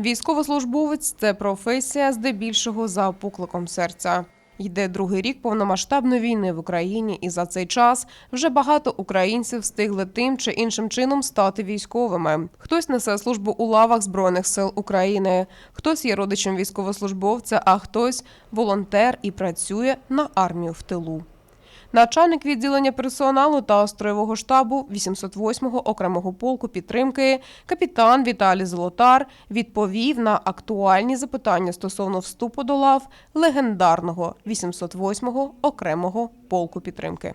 Військовослужбовець це професія здебільшого за покликом серця. Йде другий рік повномасштабної війни в Україні, і за цей час вже багато українців встигли тим чи іншим чином стати військовими. Хтось несе службу у лавах Збройних сил України, хтось є родичем військовослужбовця, а хтось волонтер і працює на армію в тилу. Начальник відділення персоналу та строєвого штабу 808-го окремого полку підтримки капітан Віталій Золотар відповів на актуальні запитання стосовно вступу до лав легендарного 808-го окремого полку підтримки.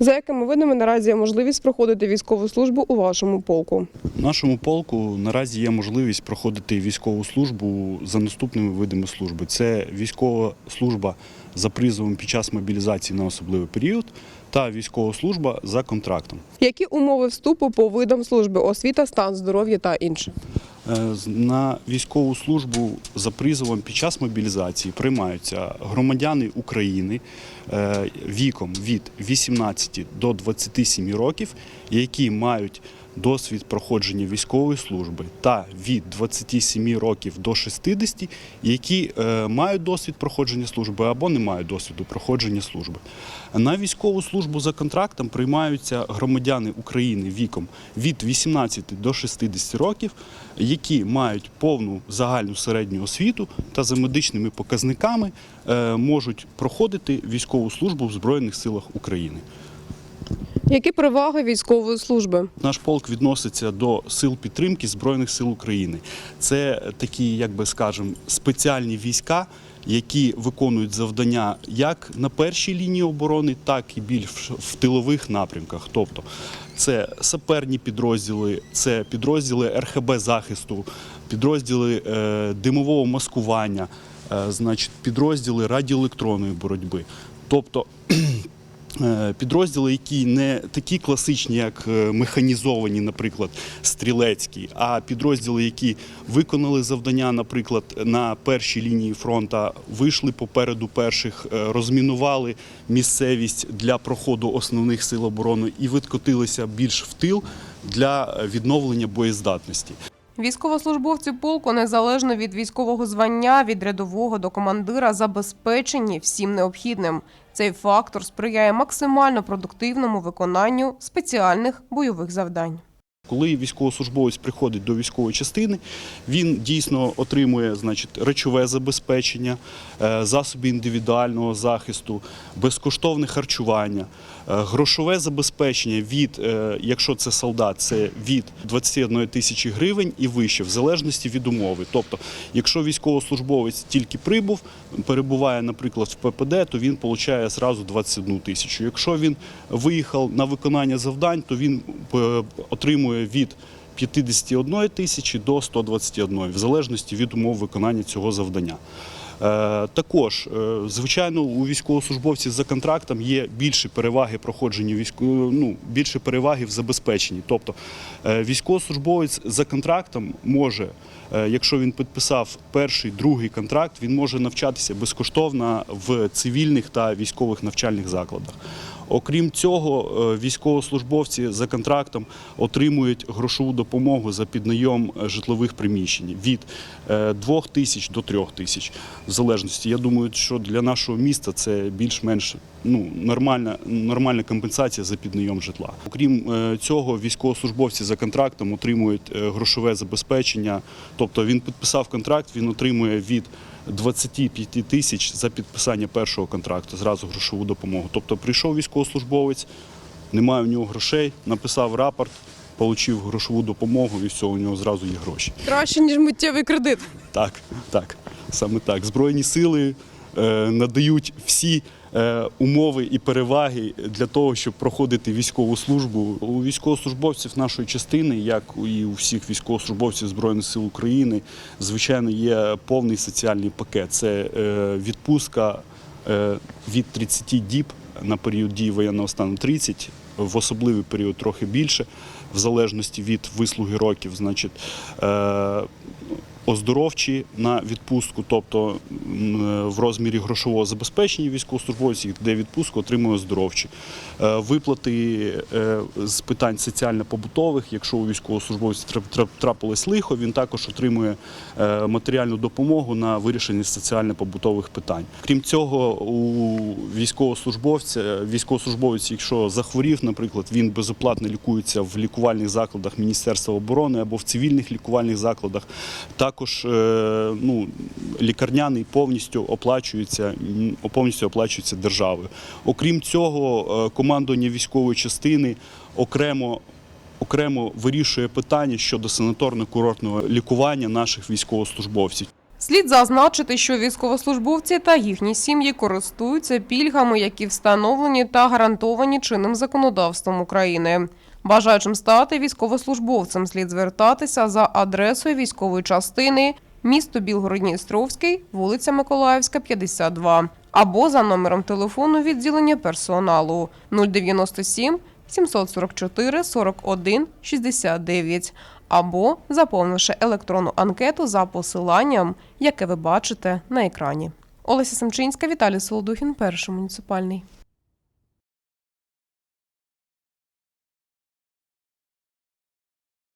За якими видами наразі є можливість проходити військову службу у вашому полку? У нашому полку наразі є можливість проходити військову службу за наступними видами служби. Це військова служба за призовом під час мобілізації на особливий період та військова служба за контрактом. Які умови вступу по видам служби? Освіта, стан здоров'я та інше? Е, На військову службу за призовом під час мобілізації приймаються громадяни України е, віком від 18 до 27 років, які мають досвід проходження військової служби, та від 27 років до 60, які е, мають досвід проходження служби або не мають досвіду проходження служби. На військову службу за контрактом приймаються громадяни України віком від 18 до 60 років, які мають повну загальну середню освіту та за медичними показниками е, можуть проходити військову службу в Збройних силах України. Які переваги військової служби? Наш полк відноситься до сил підтримки Збройних сил України. Це такі, як би скажемо, спеціальні війська, які виконують завдання як на першій лінії оборони, так і більш в тилових напрямках. Тобто це саперні підрозділи, це підрозділи РХБ захисту, підрозділи е, димового маскування, е, значить, підрозділи радіоелектронної боротьби. Тобто підрозділи, які не такі класичні, як е, механізовані, наприклад, стрілецькі, а підрозділи, які виконали завдання, наприклад, на першій лінії фронту, вийшли попереду перших, е, розмінували місцевість для проходу основних сил оборони і відкотилися більш в тил для е, відновлення боєздатності. Військовослужбовці полку, незалежно від військового звання, від рядового до командира, забезпечені всім необхідним. Цей фактор сприяє максимально продуктивному виконанню спеціальних бойових завдань. Коли військовослужбовець приходить до військової частини, він дійсно отримує значить, речове забезпечення, е, засоби індивідуального захисту, безкоштовне харчування, е, грошове забезпечення від, е, якщо це солдат, це від 21 тисячі гривень і вище, в залежності від умови. Тобто, якщо військовослужбовець тільки прибув, перебуває, наприклад, в ППД, то він отримує зразу 21 тисячу. Якщо він виїхав на виконання завдань, то він е, отримує від 51 тисячі до 121, в залежності від умов виконання цього завдання. Е, Також, е, звичайно, у військовослужбовців за контрактом є більші переваги проходження військової, ну, більше переваги в забезпеченні. Тобто е, військовослужбовець за контрактом може, якщо він підписав перший, другий контракт, він може навчатися безкоштовно в цивільних та військових навчальних закладах. Окрім цього, е, військовослужбовці за контрактом отримують грошову допомогу за піднайом е, житлових приміщень від 2 тисяч до 3 тисяч. В залежності, я думаю, що для нашого міста це більш-менш ну, нормальна, нормальна компенсація за піднайом житла. Окрім е, цього, військовослужбовці за контрактом отримують е, грошове забезпечення. Тобто він підписав контракт, він отримує від 25 тисяч за підписання першого контракту, зразу грошову допомогу. Тобто прийшов військовослужбовець, немає у нього грошей, написав рапорт, отримав грошову допомогу і все, у нього зразу є гроші. Краще ніж миттєвий кредит. Так, так, саме так. Збройні сили надають всі е, умови і переваги для того, щоб проходити військову службу. У військовослужбовців нашої частини, як і у всіх військовослужбовців Збройних сил України, звичайно, є повний соціальний пакет. Це е, відпустка е, від 30 діб на період дії воєнного стану 30, в особливий період трохи більше, в залежності від вислуги років. Значить, е, оздоровчі на відпустку, тобто в розмірі грошового забезпечення військовослужбовців, де відпустку отримує оздоровчі. Е, Виплати е, з питань соціально-побутових, якщо у трап- трапилось лихо, він також отримує е, матеріальну допомогу на вирішення соціально-побутових питань. Крім цього, у військовослужбовця, військовослужбовець, якщо захворів, наприклад, він безоплатно лікується в лікувальних закладах Міністерства оборони або в цивільних лікувальних закладах. Також е, ну, лікарняний повністю оплачується, повністю оплачується державою. Окрім цього, е, командування військової частини окремо. Окремо вирішує питання щодо санаторно-курортного лікування наших військовослужбовців. Слід зазначити, що військовослужбовці та їхні сім'ї користуються пільгами, які встановлені та гарантовані чинним законодавством України. Бажаючим стати військовослужбовцем слід звертатися за адресою військової частини місто Білгород-Дністровський, вулиця Миколаївська, 52, або за номером телефону відділення персоналу 097 744 41 69 або заповнивши електронну анкету за посиланням, яке ви бачите на екрані. Олеся Семчинська, Віталій Солодухін, перший муніципальний.